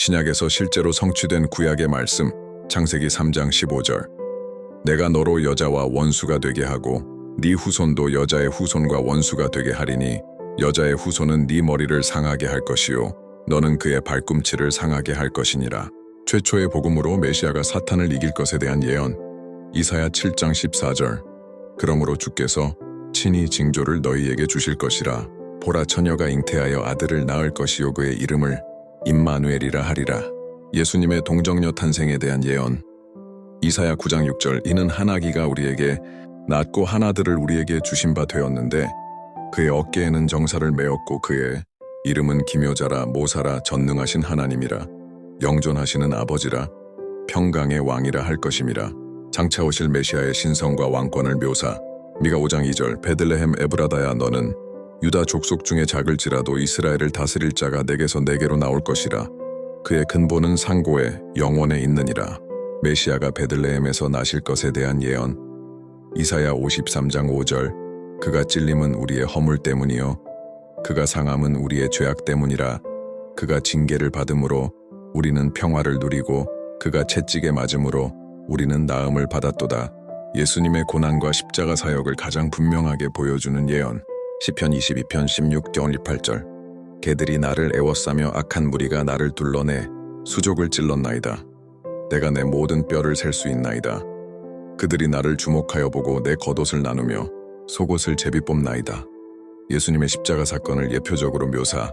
신약에서 실제로 성취된 구약의 말씀 창세기 3장 15절. 내가 너로 여자와 원수가 되게 하고 네 후손도 여자의 후손과 원수가 되게 하리니 여자의 후손은 네 머리를 상하게 할 것이요 너는 그의 발꿈치를 상하게 할 것이니라. 최초의 복음으로 메시아가 사탄을 이길 것에 대한 예언. 이사야 7장 14절. 그러므로 주께서 친히 징조를 너희에게 주실 것이라. 보라 처녀가 잉태하여 아들을 낳을 것이요 그의 이름을 임마누엘이라 하리라. 예수님의 동정녀 탄생에 대한 예언. 이사야 9장 6절 이는 한 아기가 우리에게 낳고 한 아들을 우리에게 주신 바 되었는데 그의 어깨에는 정사를 메었고 그의 이름은 기묘자라 모사라 전능하신 하나님이라. 영존하시는 아버지라 평강의 왕이라 할 것임이라. 장차 오실 메시아의 신성과 왕권을 묘사. 미가 5장 2절 베들레헴 에브라다야 너는 유다 족속 중에 작을지라도 이스라엘을 다스릴 자가 내게서 내게로 나올 것이라. 그의 근본은 상고에 영원에 있느니라. 메시아가 베들레헴에서 나실 것에 대한 예언. 이사야 53장 5절. 그가 찔림은 우리의 허물 때문이요. 그가 상함은 우리의 죄악 때문이라. 그가 징계를 받음으로 우리는 평화를 누리고 그가 채찍에 맞음으로 우리는 나음을 받았도다. 예수님의 고난과 십자가 사역을 가장 분명하게 보여주는 예언 시편 22편 16절 18절. 개들이 나를 애워싸며 악한 무리가 나를 둘러내 수족을 찔렀나이다. 내가 내 모든 뼈를 셀 수 있나이다. 그들이 나를 주목하여 보고 내 겉옷을 나누며 속옷을 제비 뽑나이다. 예수님의 십자가 사건을 예표적으로 묘사